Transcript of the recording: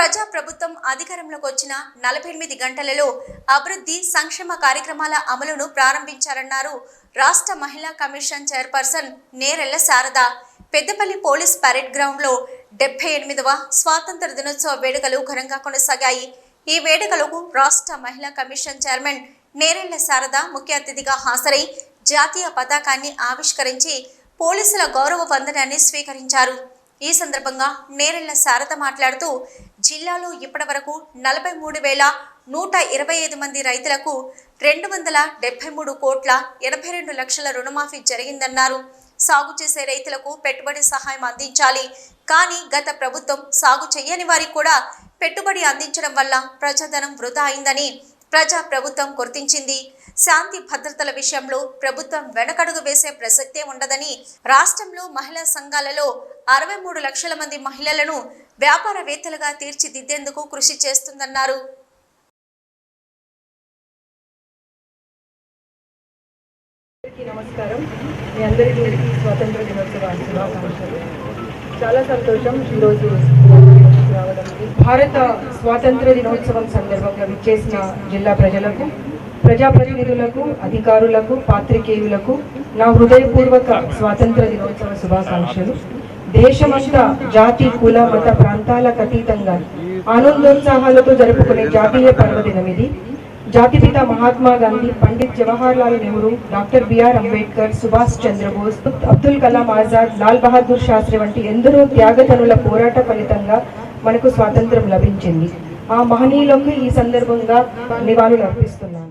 ప్రజా ప్రభుత్వం అధికారంలోకి వచ్చిన నలభై ఎనిమిది గంటలలో అభివృద్ధి సంక్షేమ కార్యక్రమాల అమలును ప్రారంభించారన్నారు రాష్ట్ర మహిళా commission chairperson Nerella Sharada. Peddapalli police parade గ్రౌండ్లో డెబ్బై ఎనిమిదవ స్వాతంత్ర దినోత్సవ వేడుకలు ఘనంగా కొనసాగాయి. ఈ వేడుకలకు రాష్ట్ర మహిళా కమిషన్ చైర్మన్ నేరెళ్ళ శారద ముఖ్య అతిథిగా హాజరై జాతీయ పతాకాన్ని ఆవిష్కరించి పోలీసుల గౌరవ వందనాన్ని స్వీకరించారు. ఈ సందర్భంగా నేరెళ్ళ శారద మాట్లాడుతూ జిల్లాలో ఇప్పటివరకు నలభై మూడు వేల నూట ఇరవై ఐదు మంది రైతులకు రెండు వందల డెబ్బై మూడు కోట్ల ఎనభై రెండు లక్షల రుణమాఫీ జరిగిందన్నారు. సాగు చేసే రైతులకు పెట్టుబడి సహాయం అందించాలి. కానీ గత ప్రభుత్వం సాగు చేయని వారికి కూడా పెట్టుబడి అందించడం వల్ల ప్రజాధనం వృధా అయిందని ప్రజా ప్రభుత్వం గుర్తించింది. శాంతి భద్రతల విషయంలో ప్రభుత్వం వెనకడుగు వేసే ప్రసక్తే ఉండదని రాష్ట్రంలో మహిళా సంఘాలలో అరవై మూడు లక్షల మంది మహిళలను వ్యాపారవేత్తలుగా తీర్చిదిద్దేందుకు కృషి చేస్తుందన్నారు. నమస్కారం. మీ అందరికీ స్వాతంత్ర దినోత్సవ శుభాకాంక్షలు చాలా సంతోషం. ఈరోజు భారత స్వాతంత్ర దినోత్సవం సందర్భంగా విచ్చేసిన జిల్లా ప్రజలకు ప్రజాప్రతినిధులకు అధికారులకు పాత్రికేయులకు నా హృదయపూర్వక స్వాతంత్ర దినోత్సవ శుభాకాంక్షలు. దేశమంతా జాతి కుల మత ప్రాంతాలకు అతీతంగా ఆనందోత్సాహాలతో జరుపుకునే జాతీయ పర్వదినం ఇది. జాతిపిత మహాత్మా గాంధీ పండిత్ జవహర్ లాల్ నెహ్రూ డాక్టర్ బిఆర్ అంబేద్కర్ సుభాష్ చంద్రబోస్ అబ్దుల్ కలాం ఆజాద్ లాల్ బహదూర్ శాస్త్రి వంటి ఎందరో త్యాగతనుల పోరాట ఫలితంగా మనకు స్వాతంత్రం లభించింది. ఆ మహనీయులకు ఈ సందర్భంగా నివాళులు అర్పిస్తున్నాను